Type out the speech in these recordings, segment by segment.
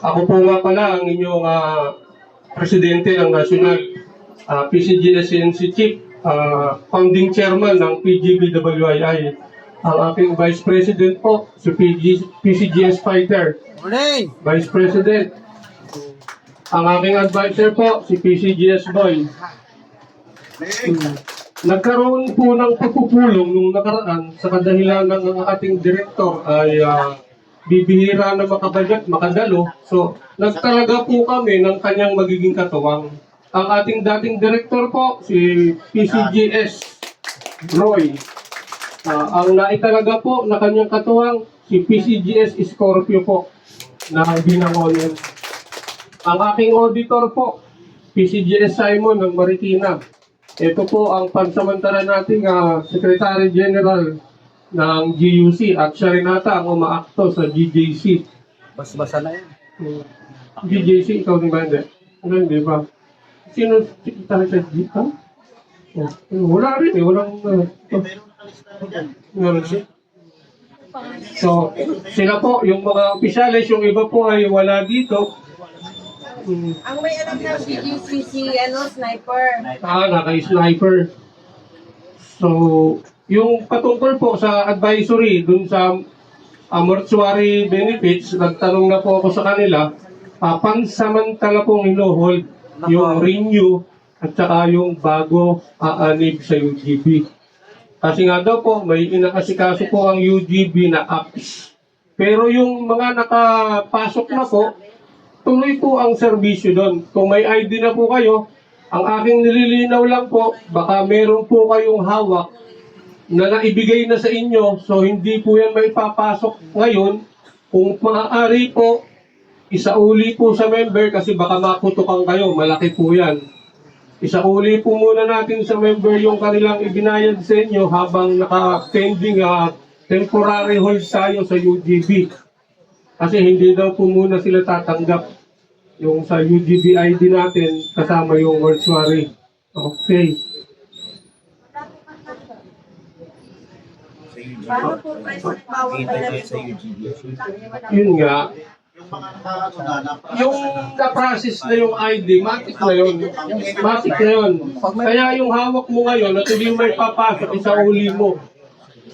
Ako po nga pala ang inyong ah, presidente ng National uh, PCGSNC Chief, ah, founding chairman ng PGBWII. Ang aking vice president po, si PG, PCGS Fighter. Morning! Vice President. Ang aking advisor po, si PCGS Boy. Hmm. Nagkaroon po ng pagpupulong nung nakaraan sa kadahilan ng ating direktor ay ah, bibihira na makabagat, makadalo. So, nagtalaga po kami ng kanyang magiging katuwang. Ang ating dating direktor po, si PCGS Roy. Ah, ang naitalaga po na kanyang katuwang, si PCGS Scorpio po na binangonin. Ang aking auditor po, PCGS Simon ng Marikina. Ito po ang pansamantala nating ah, Secretary General ng GUC at siya rin ata ang umaakto sa GJC. Bas-basa na yan. Hmm. GJC, ikaw din ba hindi? Ano, hindi ba? Sino secretary sa GJC? Oh, wala rin eh, walang... Uh, Meron siya. So, sila po, yung mga opisyalis, yung iba po ay wala dito. Hmm. Ang may alam na CGCC, ano, sniper. Ah, naka-sniper. So, yung patungkol po sa advisory dun sa uh, mortuary benefits, nagtanong na po ako sa kanila, uh, pansamantala pong ino-hold yung renew at saka yung bago aanib sa UGB. Kasi nga daw po, may inakasikaso po ang UGB na apps. Pero yung mga nakapasok na po, tuloy po ang serbisyo doon. Kung may ID na po kayo, ang aking nililinaw lang po, baka meron po kayong hawak na naibigay na sa inyo, so hindi po yan may papasok ngayon. Kung maaari po, isauli po sa member kasi baka maputukan kayo, malaki po yan. Isauli po muna natin sa member yung kanilang ibinayad sa inyo habang naka-pending ah, temporary hold tayo sa UGB. Kasi hindi daw po muna sila tatanggap yung sa UGB ID natin kasama yung mortuary. Okay. Paano po bawal pa na Yun nga, Yung mga nakasunanap. yung na-process na yung ID, matik na yun. Matik na yun. Kaya yung hawak mo ngayon, at hindi may papasok sa uli mo.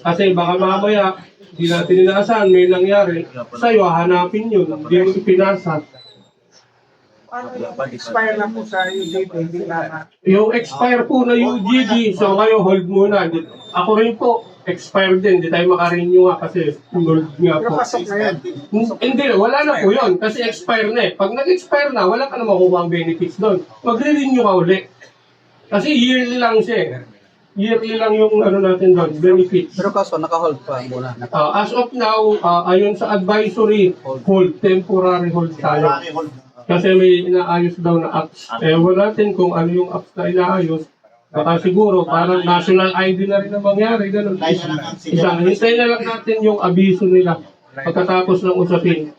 Kasi baka mamaya, hindi natin inaasahan, may nangyari. Sa'yo, hanapin yun. Hindi mo pinasa. expire na po sa UGB, hindi na Yung expire po na UGG, so kayo hold muna. Ako rin po, expired din. Hindi tayo makarenew nga kasi hold nga Pero po. pasok na yan. Hindi, wala na po yun. Kasi expire na eh. Pag nag-expire na, wala ka na makuha ang benefits doon. Magre-renew ka uli. Kasi yearly lang siya eh. Yearly lang yung ano natin doon, benefits. Pero kaso, naka-hold pa muna. Uh, as of now, uh, ayon sa advisory, hold, temporary hold tayo. Kasi may inaayos daw na apps. Eh, wala natin kung ano yung apps na inaayos. Baka siguro, parang national ID na rin ang mangyari. Ganun. Tayo na lang ang Isa, hintayin na lang natin yung abiso nila pagkatapos ng usapin.